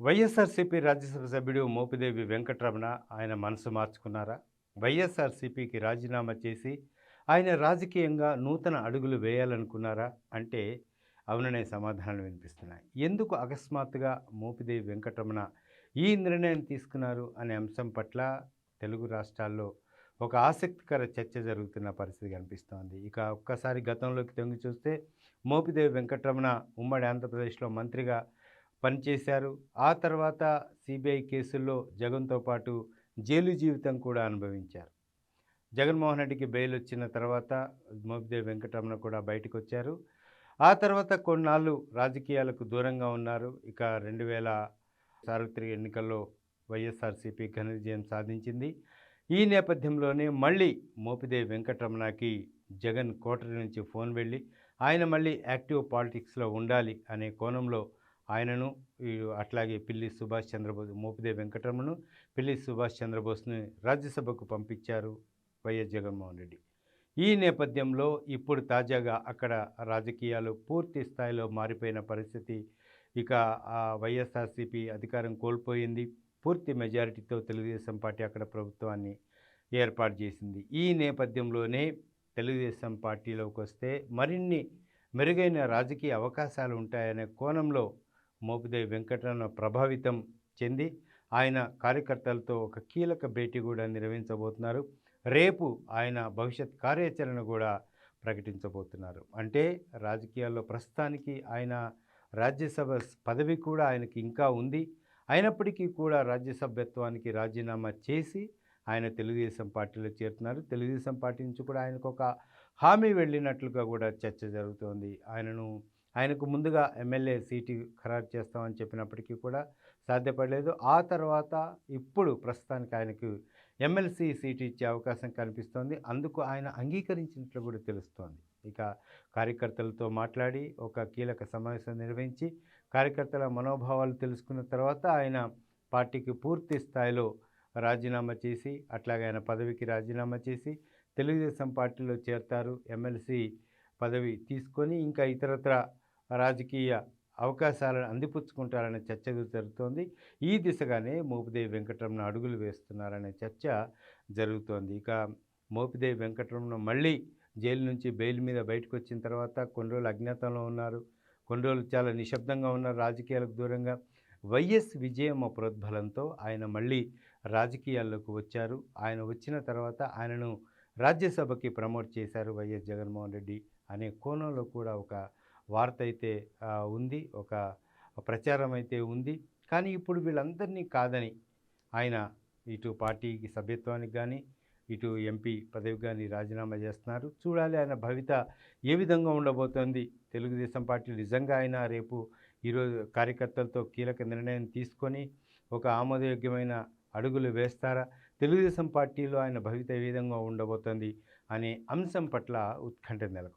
వైఎస్ఆర్సీపీ రాజ్యసభ సభ్యుడు మోపిదేవి వెంకటరమణ ఆయన మనసు మార్చుకున్నారా? వైఎస్ఆర్సీపీకి రాజీనామా చేసి ఆయన రాజకీయంగా నూతన అడుగులు వేయాలనుకున్నారా? అంటే అవుననే సమాధానాలు వినిపిస్తున్నాయి. ఎందుకు అకస్మాత్తుగా మోపిదేవి వెంకటరమణ ఈ నిర్ణయం తీసుకున్నారు అనే అంశం పట్ల తెలుగు రాష్ట్రాల్లో ఒక ఆసక్తికర చర్చ జరుగుతున్న పరిస్థితి కనిపిస్తోంది. ఇక ఒక్కసారి గతంలోకి తొంగి చూస్తే మోపిదేవి వెంకటరమణ ఉమ్మడి ఆంధ్రప్రదేశ్లో మంత్రిగా పనిచేశారు ఆ తర్వాత సిబిఐ కేసుల్లో జగన్తో పాటు జైలు జీవితం కూడా అనుభవించారు. జగన్మోహన్ రెడ్డికి బెయిల్ వచ్చిన తర్వాత మోపిదేవి వెంకటరమణ కూడా బయటకు వచ్చారు ఆ తర్వాత కొన్నాళ్ళు రాజకీయాలకు దూరంగా ఉన్నారు. ఇక రెండు వేల సార్వత్రిక ఎన్నికల్లో వైఎస్ఆర్సీపీ ఘన విజయం సాధించింది. ఈ నేపథ్యంలోనే మళ్ళీ మోపిదేవి వెంకటరమణకి జగన్ కోటరి నుంచి ఫోన్ వెళ్ళి ఆయన మళ్ళీ యాక్టివ్ పాలిటిక్స్లో ఉండాలి అనే కోణంలో ఆయనను అట్లాగే పిల్లి సుభాష్ చంద్రబోస్ మోపిదే వెంకటరమణను పిల్లి సుభాష్ చంద్రబోస్ని రాజ్యసభకు పంపించారు వైఎస్ జగన్మోహన్ రెడ్డి. ఈ నేపథ్యంలో ఇప్పుడు తాజాగా అక్కడ రాజకీయాలు పూర్తి స్థాయిలో మారిపోయిన పరిస్థితి ఇక ఆ వైఎస్ఆర్సీపీ అధికారం కోల్పోయింది. పూర్తి మెజారిటీతో తెలుగుదేశం పార్టీ అక్కడ ప్రభుత్వాన్ని ఏర్పాటు చేసింది. ఈ నేపథ్యంలోనే తెలుగుదేశం పార్టీలోకి వస్తే మరిన్ని మెరుగైన రాజకీయ అవకాశాలు ఉంటాయనే కోణంలో మోపిదేవి వెంకటరమణ ప్రభావితం చెంది ఆయన కార్యకర్తలతో ఒక కీలక భేటీ కూడా నిర్వహించబోతున్నారు. రేపు ఆయన భవిష్యత్ కార్యాచరణ కూడా ప్రకటించబోతున్నారు. అంటే రాజకీయాల్లో ప్రస్తుతానికి ఆయన రాజ్యసభ పదవి కూడా ఆయనకి ఇంకా ఉంది. అయినప్పటికీ కూడా రాజ్యసభ్యత్వానికి రాజీనామా చేసి ఆయన తెలుగుదేశం పార్టీలో చేరుతున్నారు. తెలుగుదేశం పార్టీ నుంచి కూడా ఆయనకు ఒక హామీ వెళ్ళినట్లుగా కూడా చర్చ జరుగుతోంది. ఆయనను ఆయనకు ముందుగా ఎమ్మెల్యే సీటు ఖరారు చేస్తామని చెప్పినప్పటికీ కూడా సాధ్యపడలేదు. ఆ తర్వాత ఇప్పుడు ప్రస్తుతానికి ఆయనకు ఎమ్మెల్సీ సీటు ఇచ్చే అవకాశం కనిపిస్తోంది అందుకు ఆయన అంగీకరించినట్లు కూడా తెలుస్తోంది. ఇక కార్యకర్తలతో మాట్లాడి ఒక కీలక సమావేశం నిర్వహించి కార్యకర్తల మనోభావాలు తెలుసుకున్న తర్వాత ఆయన పార్టీకి పూర్తి స్థాయిలో రాజీనామా చేసి అట్లాగే ఆయన పదవికి రాజీనామా చేసి తెలుగుదేశం పార్టీలో చేరతారు. ఎమ్మెల్సీ పదవి తీసుకొని ఇంకా ఇతరత్ర రాజకీయ అవకాశాలను అందిపుచ్చుకుంటారనే చర్చ జరుగుతోంది. ఈ దిశగానే మోపిదేవి వెంకటరమణ అడుగులు వేస్తున్నారనే చర్చ జరుగుతోంది. ఇక మోపిదేవి వెంకటరమణ మళ్ళీ జైలు నుంచి బెయిల్ మీద బయటకు వచ్చిన తర్వాత కొన్ని రోజులు అజ్ఞాతంలో ఉన్నారు. కొన్ని రోజులు చాలా నిశ్శబ్దంగా ఉన్నారు రాజకీయాలకు దూరంగా. వైఎస్ విజయమ్మ ప్రోద్బలంతో ఆయన మళ్ళీ రాజకీయాల్లోకి వచ్చారు. ఆయన వచ్చిన తర్వాత ఆయనను రాజ్యసభకి ప్రమోట్ చేశారు వైఎస్ జగన్మోహన్ రెడ్డి అనే కోణంలో కూడా ఒక వార్త అయితే ఉంది. ఒక ప్రచారం అయితే ఉంది. కానీ ఇప్పుడు వీళ్ళందరినీ కాదని ఆయన ఇటు పార్టీకి సభ్యత్వానికి కానీ ఇటు ఎంపీ పదవికి కానీ రాజీనామా చేస్తున్నారు. చూడాలి ఆయన భవిత ఏ విధంగా ఉండబోతోంది. తెలుగుదేశం పార్టీ నిజంగా ఆయన రేపు ఈరోజు కార్యకర్తలతో కీలక నిర్ణయం తీసుకొని ఒక ఆమోదయోగ్యమైన అడుగులు వేస్తారా? తెలుగుదేశం పార్టీలో ఆయన భవిత ఏ విధంగా ఉండబోతోంది అనే అంశం పట్ల ఉత్కంఠ నెలకొంది.